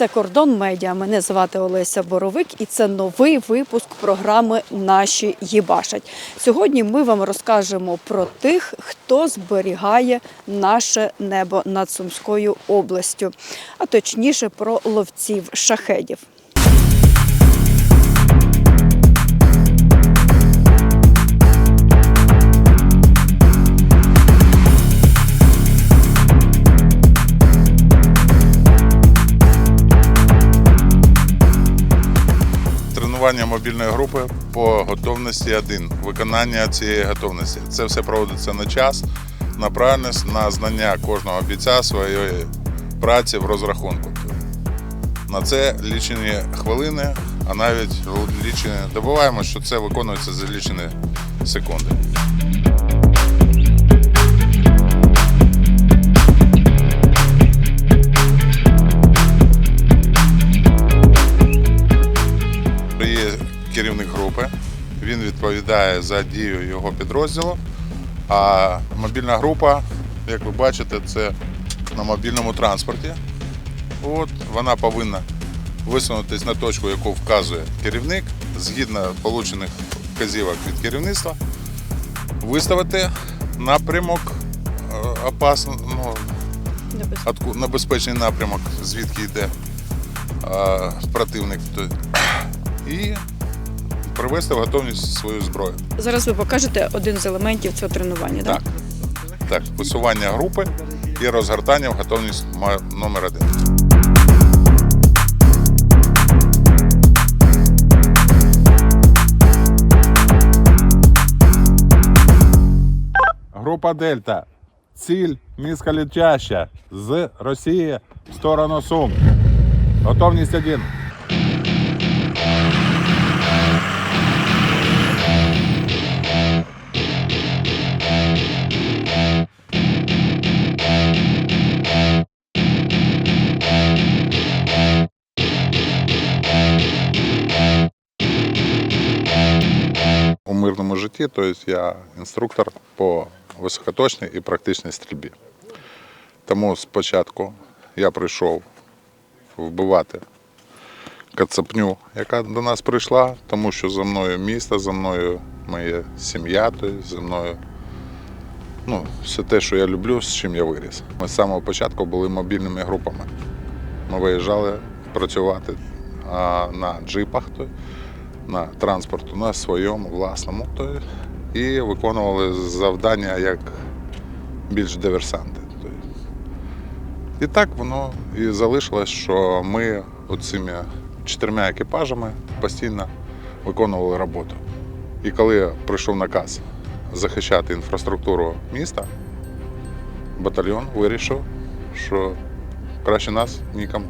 Це Кордон Медіа. Мене звати Олеся Боровик, і це новий випуск програми Наші Єбашать. Сьогодні ми вам розкажемо про тих, хто зберігає наше небо над Сумською областю, а точніше про ловців шахедів. Тренування мобільної групи по готовності 1. Виконання цієї готовності. Це все проводиться на час, на правильність, на знання кожного бійця своєї праці в розрахунку. На це лічені хвилини, а навіть лічені. Добуваємо, що це виконується за лічені секунди. Відповідає за дію його підрозділу. А мобільна група, як ви бачите, це на мобільному транспорті. От вона повинна висунутися на точку, яку вказує керівник, згідно получених вказівок від керівництва, виставити напрямок е, опасно, ну, Отку- небезпечний напрямок, звідки йде е, противник. І привести в готовність свою зброю. Зараз ви покажете один з елементів цього тренування. Так. Так, висування групи і розгортання в готовність номер один. Група Дельта. Ціль низьколетяща з Росії в сторону Сум. Готовність один. У мирному житті, тобто я інструктор по високоточній і практичній стрільбі. Тому спочатку я прийшов вбивати кацапню, яка до нас прийшла, тому що за мною місто, за мною моя сім'я, тобто за мною ну, все те, що я люблю, з чим я виріс. Ми з самого початку були мобільними групами. Ми виїжджали працювати на джипах, на транспорту, на своєму власному, то, і виконували завдання як більш диверсанти. І так воно і залишилось, що ми оцими чотирма екіпажами постійно виконували роботу. І коли прийшов наказ захищати інфраструктуру міста, батальйон вирішив, що краще нас нікому.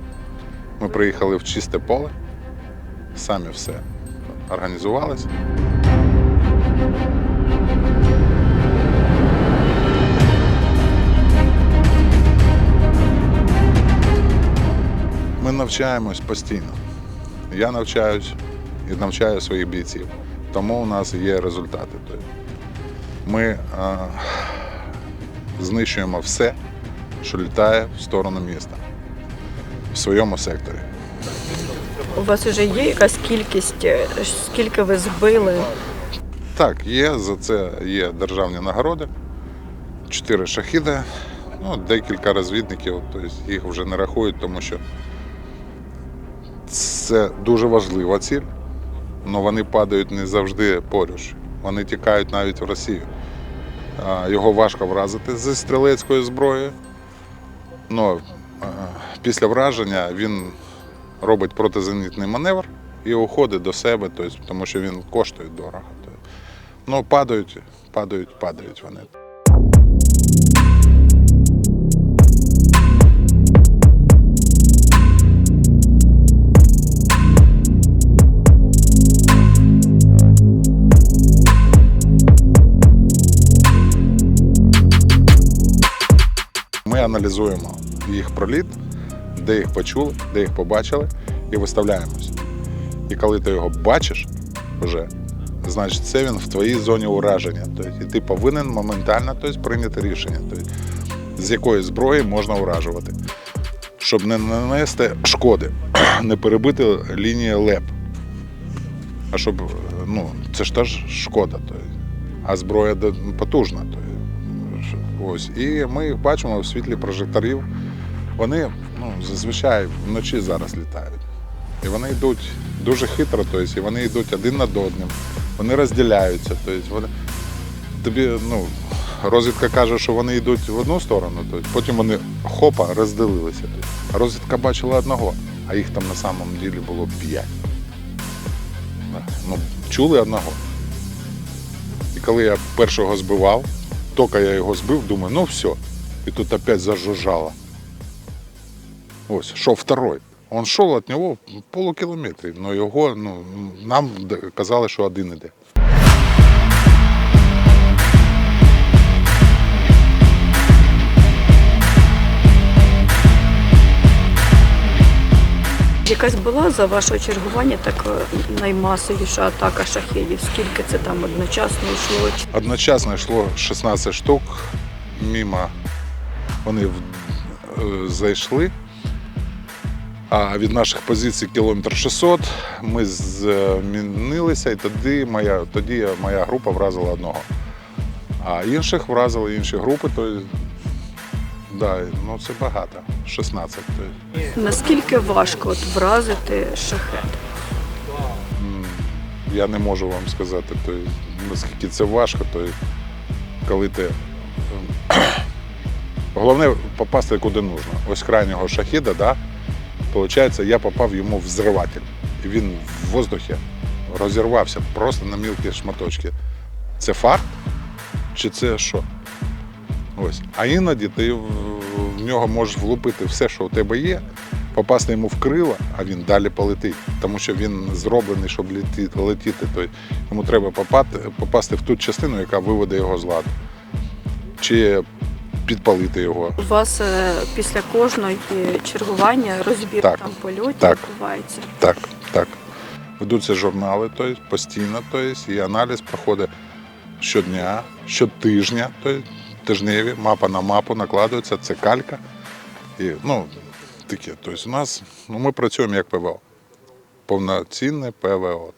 Ми приїхали в чисте поле, самі все організувалися. Ми навчаємось постійно. Я навчаюсь і навчаю своїх бійців. Тому у нас є результати. Тобто Ми а, знищуємо все, що літає в сторону міста в своєму секторі. У вас вже є якась кількість, е, скільки ви збили? Так, є, за це є державні нагороди, чотири шахіди, ну, декілька розвідників, тобто їх вже не рахують, тому що це дуже важлива ціль, але вони падають не завжди поруч. Вони тікають навіть в Росію. Його важко вразити зі стрілецької зброї. але після враження він робить протизенітний маневр і уходить до себе, тобто, тому що він коштує дорого. Ну, падають, падають, падають вони. Ми аналізуємо їх проліт, де їх почули, де їх побачили, і виставляємось. І коли ти його бачиш вже, значить це він в твоїй зоні ураження. Тобто, і ти повинен моментально тобто, прийняти рішення, тобто, з якої зброї можна уражувати. щоб не нанести шкоди, не перебити лінії ЛЕП. А щоб, ну, це ж теж шкода. То є. А зброя потужна. То є. Що- Ось. І ми їх бачимо в світлі прожекторів. Вони ну, зазвичай вночі зараз літають. І вони йдуть дуже хитро, тобто, і вони йдуть один над одним, вони розділяються. Тобто, вони, тобі, ну, розвідка каже, що вони йдуть в одну сторону, тобто, потім вони хопа розділилися. Тобто. Розвідка бачила одного, а їх там на самому ділі було п'ять. Ну, чули одного. І коли я першого збивав, тільки я його збив, думаю, ну все. І тут опять зажужжало. Ось, шов второй. Он шел от нього полукілометрів, але його, ну, нам казали, що один іде. Якась була за вашого чергування така наймасовіша атака шахедів? Скільки це там одночасно йшло? Одночасно йшло 16 штук, мимо вони е, зайшли. А від наших позицій кілометр 600 ми змінилися, і тоді моя, тоді моя група вразила одного. А інших вразили інші групи, то да, ну це багато. 16. То, Наскільки важко от вразити шахет? я не можу вам сказати, то, наскільки це важко, то коли ти. ем, Головне попасти куди нужно. Ось крайнього шахіда, да, Получається, я попав йому в взриватель. І він в воздухі розірвався просто на мілкі шматочки. Це факт? Чи це що? Ось. А іноді ти в нього можеш влупити все, що у тебе є, попасти йому в крила, а він далі полетить. Тому що він зроблений, щоб летіти. То йому треба попасти в ту частину, яка виведе його з ладу. Чи підпалити його. У вас е, після кожної чергування розбір Так. там польотів Так. відбувається. Так, так. Ведуться журнали, тобто, постійно, тобто, і аналіз проходить щодня, щотижня, тобто, тижневі, мапа на мапу накладується, це калька. І, ну, таке. Тобто, у нас, ну, ми працюємо як ПВО. Повноцінне ПВО.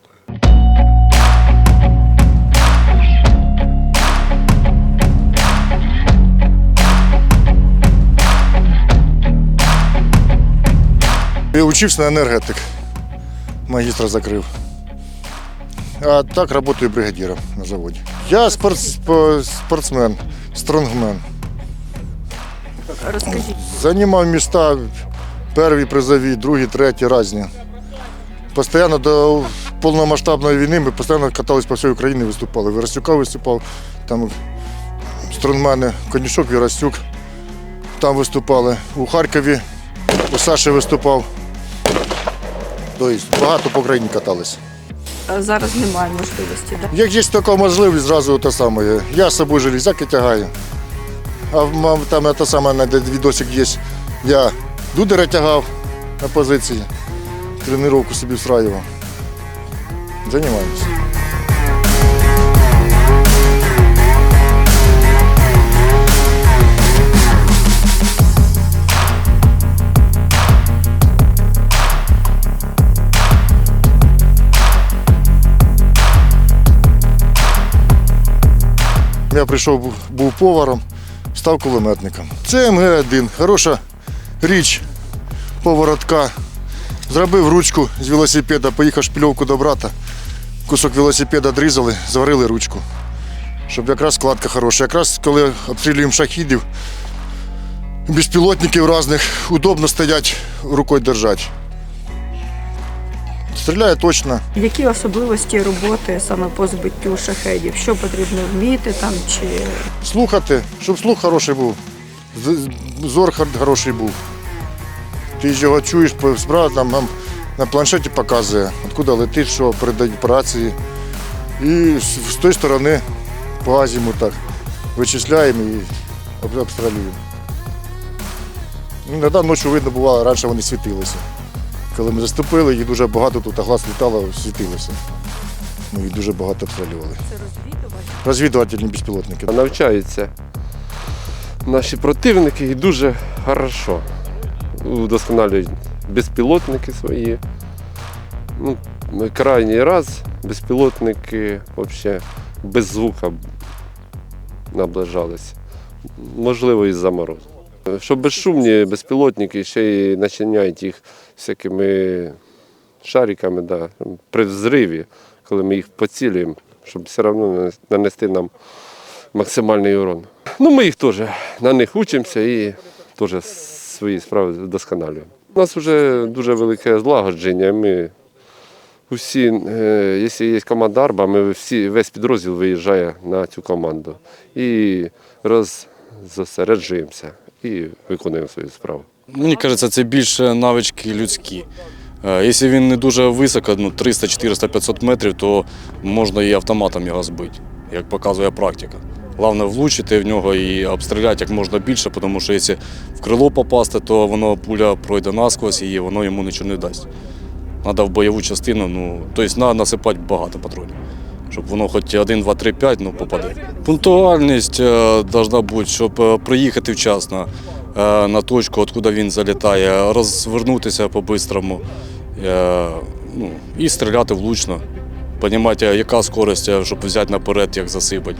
Учився на енергетик. Магістра закрив. А так працюю бригадиром на заводі. Я спорт, спортсмен, стронгмен. Розкажіть, Займав міста перші призові, другі, треті, різні. Постоянно до повномасштабної війни ми постійно катались по всій Україні, виступали. Вірастюка виступав, там стронгмени, Конюшок, Вірастюк. Там виступали. У Харкові у Саші виступав. Тобто багато по країні катались. е, зараз немає можливості, так? Як є така можливість, зразу те саме. Я з собою железяки тягаю. А там те саме на відосик є. Я дудера тягав на позиції, тренування собі встраював. Займаємося. Я прийшов, був, поваром, став кулеметником. Це МГ-1, хороша річ поворотка. Зробив ручку з велосипеда, поїхав шпильовку до брата. Кусок велосипеда дрізали, зварили ручку. Щоб якраз складка хороша. Якраз коли обстрілюємо шахідів, безпілотників різних, удобно стоять, рукою держать. Стріляє точно. Які особливості роботи саме по збиттю шахедів? Що потрібно вміти там чи слухати, щоб слух хороший був, зор хороший був. Ти ж його чуєш, по- справа там на планшеті показує, откуда летить, що передають по рації. І з, тої сторони по азіму так вичисляємо і обстрілюємо. Ну, Іноді ночі видно бувало, раніше вони світилися. Коли ми заступили, їх дуже багато тут, а глаз літало, світилося. Ну, і дуже багато обстрілювали. це розвідувач? Розвідувальні безпілотники. Навчаються наші противники і дуже хорошо. удосконалюють безпілотники свої. Ну, крайній раз безпілотники взагалі без звука наближалися. Можливо, із-за морозу. Що безшумні безпілотники ще й начиняють їх всякими шариками да, при взриві, коли ми їх поцілюємо, щоб все одно нанести нам максимальний урон. Ну, ми їх теж на них учимося і теж свої справи вдосконалюємо. У нас вже дуже велике злагодження. Ми усі, е, якщо є команда Арба, ми всі, весь підрозділ виїжджає на цю команду і роззосереджуємося і виконуємо свою справу. Мені кажеться, це більше навички людські. Е, Якщо він не дуже високо, ну 300, 400, 500 метрів, то можна і автоматом його збити, як показує практика. Головне влучити в нього і обстріляти як можна більше, тому що якщо в крило попасти, то воно пуля пройде насквозь і воно йому нічого не дасть. Треба в бойову частину, ну, тобто треба насипати багато патронів, щоб воно хоч 1, 2, 3, 5 ну, попаде. Пунктуальність е, должна бути, щоб е, приїхати вчасно е, на точку, откуда він залітає, розвернутися по-бистрому е, ну, і стріляти влучно. Понімати, яка скорість, е, щоб взяти наперед, як засипати.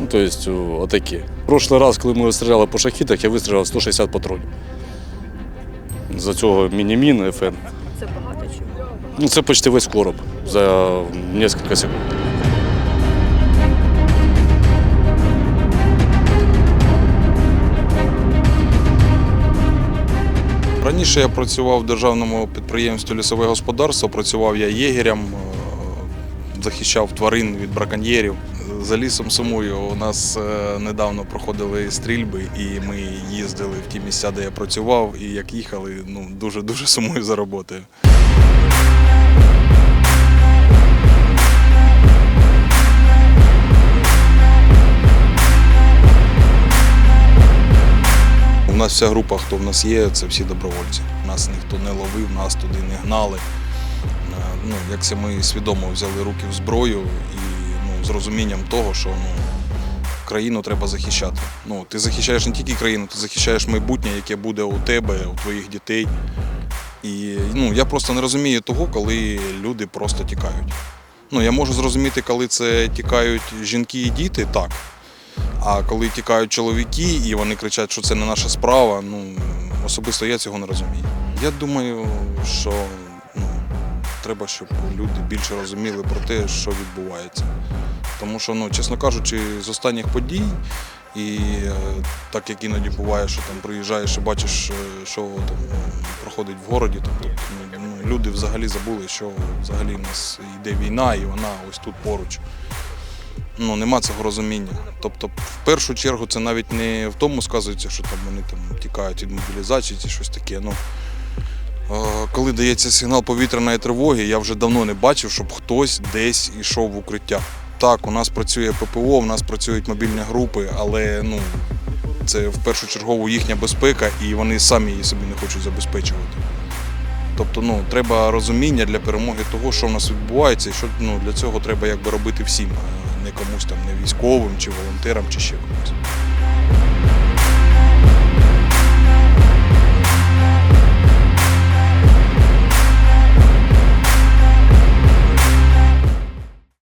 Ну, тобто, отакі. Прошлий раз, коли ми стріляли по шахітах, я вистріляв 160 патронів. За цього міні-мін ФН. Це багато чи Ну, це почти весь короб за кілька секунд. Раніше я працював в державному підприємстві лісове господарство, працював я єгерем, е, захищав тварин від браконьєрів. За лісом сумую. У нас е, недавно проходили стрільби, і ми їздили в ті місця, де я працював, і як їхали, ну дуже дуже сумую за роботою. Вся група, хто в нас є, це всі добровольці. Нас ніхто не ловив, нас туди не гнали. Е, Ну, як це ми свідомо взяли руки в зброю і ну, з розумінням того, що ну, країну треба захищати. Ну, ти захищаєш не тільки країну, ти захищаєш майбутнє, яке буде у тебе, у твоїх дітей. І ну, я просто не розумію того, коли люди просто тікають. Ну, я можу зрозуміти, коли це тікають жінки і діти, так. А коли тікають чоловіки і вони кричать, що це не наша справа, ну особисто я цього не розумію. Я думаю, що ну, треба, щоб люди більше розуміли про те, що відбувається. Тому що, ну, чесно кажучи, з останніх подій, і е, так як іноді буває, що там приїжджаєш і бачиш, е, що там проходить в городі, тобто, ну, люди взагалі забули, що взагалі в нас йде війна, і вона ось тут поруч ну, нема цього розуміння. Тобто, в першу чергу, це навіть не в тому сказується, що там вони там тікають від мобілізації чи щось таке. Ну, коли дається сигнал повітряної тривоги, я вже давно не бачив, щоб хтось десь йшов в укриття. Так, у нас працює ППО, у нас працюють мобільні групи, але ну, це в першу чергу їхня безпека, і вони самі її собі не хочуть забезпечувати. Тобто ну, треба розуміння для перемоги того, що в нас відбувається, і що ну, для цього треба якби робити всім, не комусь там не військовим чи волонтерам, чи ще комусь.